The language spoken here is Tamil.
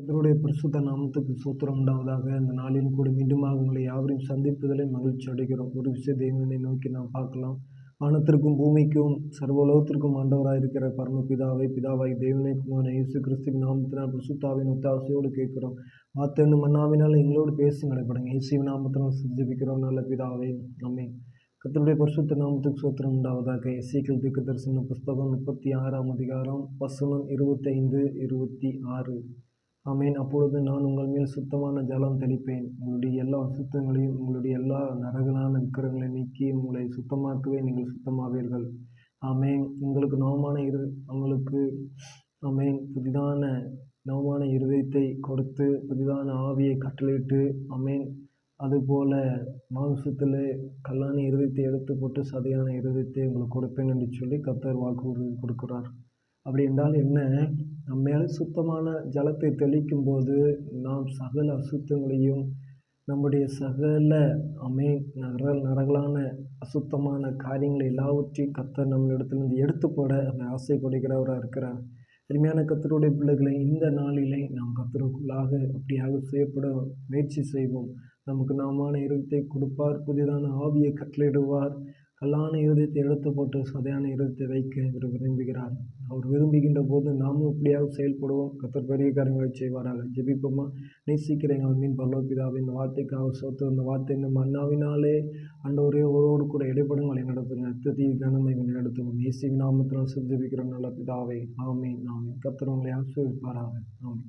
கர்த்தருடைய பரிசுத்த நாமத்துக்கு சூத்திரம் உண்டாவதாக இந்த நாளில் கூட மீண்டுமாக உங்களை யாவரையும் சந்திப்பதிலே மகிழ்ச்சி அடைகிறோம். ஒரு விஷய தெய்வனை நோக்கி நாம் பார்க்கலாம். வானத்திற்கும் பூமிக்கும் சர்வலோகத்திற்கும் ஆண்டவராக இருக்கிற பரமபிதாவை பிதாவாய் தேவனை குமாரன் இயேசு கிறிஸ்துவின் நாமத்தினால் பிரசுத்தாவின் ஒத்தாசையோடு கேட்கிறோம். வார்த்தை மன்னாவினால் எங்களோடு பேசி நடைபெறுங்க இயேசுவின் நாமத்தினால் சிந்திப்பிக்கிறோம் நல்ல பிதாவை நம்மை கத்தனுடைய பரிசுத்த நாமத்துக்கு சூத்திரம் உண்டாவதாக எஸ்ஐக்கள் தீர்க்க தரிசன புஸ்தகம் முப்பத்தி ஆறாம் அதிகாரம் வசனம் இருபத்தைந்து இருபத்தி ஆறு. ஆமேன். அப்பொழுது நான் உங்கள் மேல் சுத்தமான ஜலம் தெளிப்பேன். உங்களுடைய எல்லா அசுத்தங்களையும் உங்களுடைய எல்லா நரகலான விக்கிரங்களையும் நீக்கி உங்களை சுத்தமாக்கவே நீங்கள் சுத்தமாவீர்கள். ஆமேன். உங்களுக்கு நவமான இரு உங்களுக்கு ஆமேன். புதிதான நவமான இருதயத்தை கொடுத்து புதிதான ஆவியை கட்டளையிட்டு அமேன் அதுபோல மாம்சத்தில் கல்லான இருதயத்தை எடுத்து போட்டு சதையான இருதயத்தை உங்களுக்கு கொடுப்பேன் என்று சொல்லி கத்தர் வாக்கு கொடுக்கிறார். அப்படி என்றால் என்ன? நம்ம மேலே சுத்தமான ஜலத்தை தெளிக்கும் போது நாம் சகல அசுத்தங்களையும் நம்முடைய சகல அமே நர நரகலான அசுத்தமான காரியங்களை எல்லாவற்றையும் கத்தர் நம்மளிடத்திலிருந்து எடுத்து போட அந்த ஆசைப்படுகிறவராக இருக்கிறார். அருமையான கத்தருடைய பிள்ளைகளை இந்த நாளிலே நாம் கத்தருக்குள்ளாக அப்படியாக செய்யப்பட முயற்சி செய்வோம். நமக்கு நாமான இருதயத்தை கொடுப்பார் புதிதான ஆவியை கட்டளையிடுவார். கல்லான இருதயத்தை எடுத்து போட்டு சதையான இருதயத்தை வைக்க இவர் விரும்புகிறார். அவர் விரும்புகின்ற போது நாமும் இப்படியாக செயல்படுவோம். கத்தர் பெரிய காரியங்களை செய்வாராக. ஜெபிப்போமா? நேசிக்கிற எங்கள் மீன் பல்லோபிதாவை இந்த வார்த்தைக்காக சொத்து இந்த வார்த்தை இந்த மன்னாவினாலே அண்டவரே ஒருவோடு கூட இடைப்படங்களை நடத்துங்க. துதி கனமை நடத்துவோம். நேசி நாமத்தினால் ஜெபிக்கிறோம். நல்ல பிதாவை ஆமே நாமே கத்தர் உங்களை ஆசிர்வதிப்பாராக. ஆமே